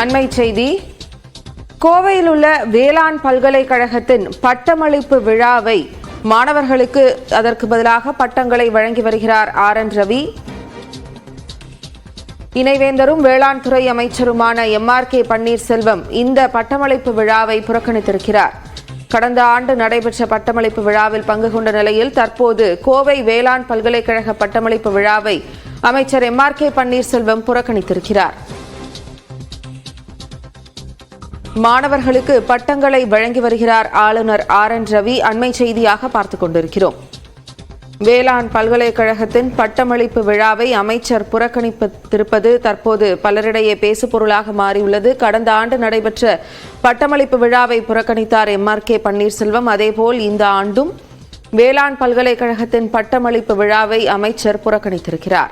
அண்மை செய்தி. கோவையில் உள்ள வேளாண் பல்கலைக்கழகத்தின் பட்டமளிப்பு விழாவை மாணவர்களுக்கு அதற்கு பதிலாக பட்டங்களை வழங்கி வருகிறார் ஆர் என் ரவி. இணைவேந்தரும் வேளாண் துறை அமைச்சருமான எம் ஆர் கே பன்னீர்செல்வம் இந்த பட்டமளிப்பு விழாவை புறக்கணித்திருக்கிறார். கடந்த ஆண்டு நடைபெற்ற பட்டமளிப்பு விழாவில் பங்கு கொண்ட நிலையில் தற்போது கோவை வேளாண் பல்கலைக்கழக பட்டமளிப்பு விழாவை அமைச்சர் எம் ஆர் கே பன்னீர்செல்வம் புறக்கணித்திருக்கிறார். மாணவர்களுக்கு பட்டங்களை வழங்கி வருகிறார் ஆளுநர் ஆர் என் ரவி. அண்மை செய்தியாக பார்த்துக் கொண்டிருக்கிறோம். வேளாண் பல்கலைக்கழகத்தின் பட்டமளிப்பு விழாவை அமைச்சர் புறக்கணித்திருப்பது தற்போது பலரிடையே பேசுபொருளாக மாறியுள்ளது. கடந்த ஆண்டு நடைபெற்ற பட்டமளிப்பு விழாவை புறக்கணித்தார் எம். ஆர். கே. பன்னீர்செல்வம். அதேபோல் இந்த ஆண்டும் வேளாண் பல்கலைக்கழகத்தின் பட்டமளிப்பு விழாவை அமைச்சர் புறக்கணித்திருக்கிறார்.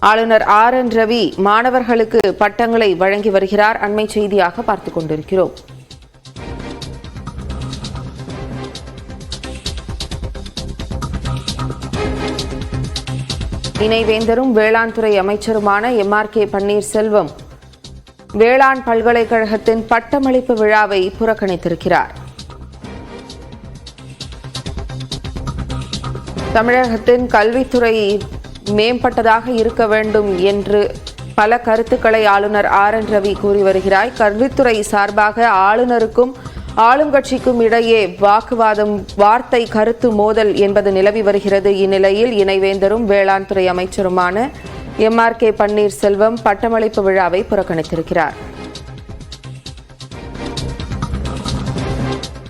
ஆளுநர் ஆர் என் ரவி மாணவர்களுக்கு பட்டங்களை வழங்கி வருகிறார். அண்மை செய்தியாக பார்த்துக் கொண்டிருக்கிறோம். இணைவேந்தரும் வேளாண் துறை அமைச்சருமான எம் ஆர் கே பன்னீர்செல்வம் வேளாண் பல்கலைக்கழகத்தின் பட்டமளிப்பு விழாவை புறக்கணித்திருக்கிறார். தமிழகத்தின் கல்வித்துறை மேம்பட்டதாக இருக்க வேண்டும் என்று பல கருத்துக்களை ஆளுநர் ஆர் என் ரவி கூறி வருகிறார் கல்வித்துறை சார்பாக ஆளுநருக்கும் ஆளும் கட்சிக்கும் இடையே வாக்குவாதம் வார்த்தை கருத்து மோதல் என்பது நிலவி வருகிறது. இந்நிலையில் இணைவேந்தரும் வேளாண் துறை அமைச்சருமான எம் ஆர் கே பன்னீர்செல்வம் பட்டமளிப்பு விழாவை புறக்கணித்திருக்கிறார்.